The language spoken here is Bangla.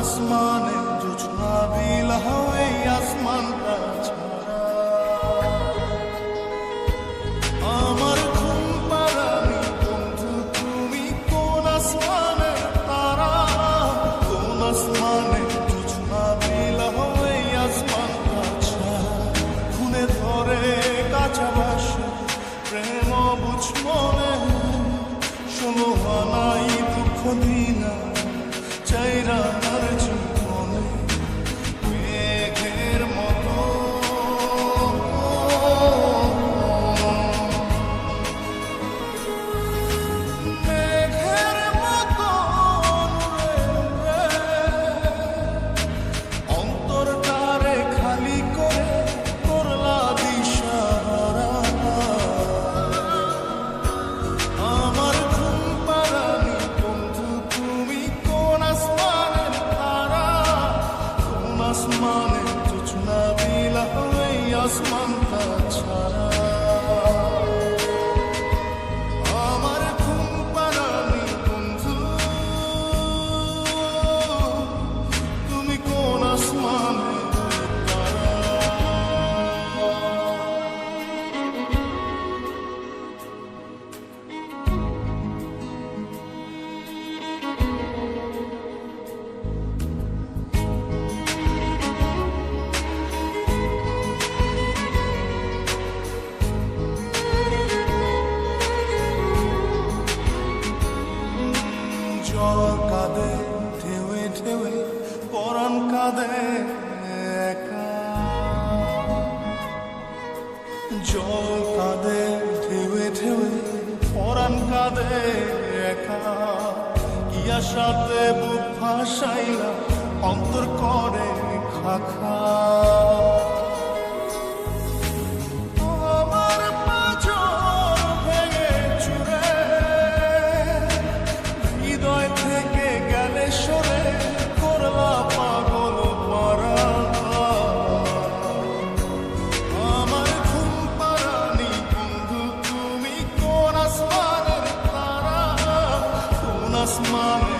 आसमान है जो छुआ भी लहवे आसमान आसमान तुझना भी लहवे आसमान का छाया কাঁদে, ঢেউয়ে ঢেউয়ে পরাণ কাঁদে একা। জল কাঁদে, ঢেউয়ে ঠেউ পরাণ কাঁদে একা। গিয়া সাথে বুক ভাসাইলা, অন্তর করে খাখা। asmanes.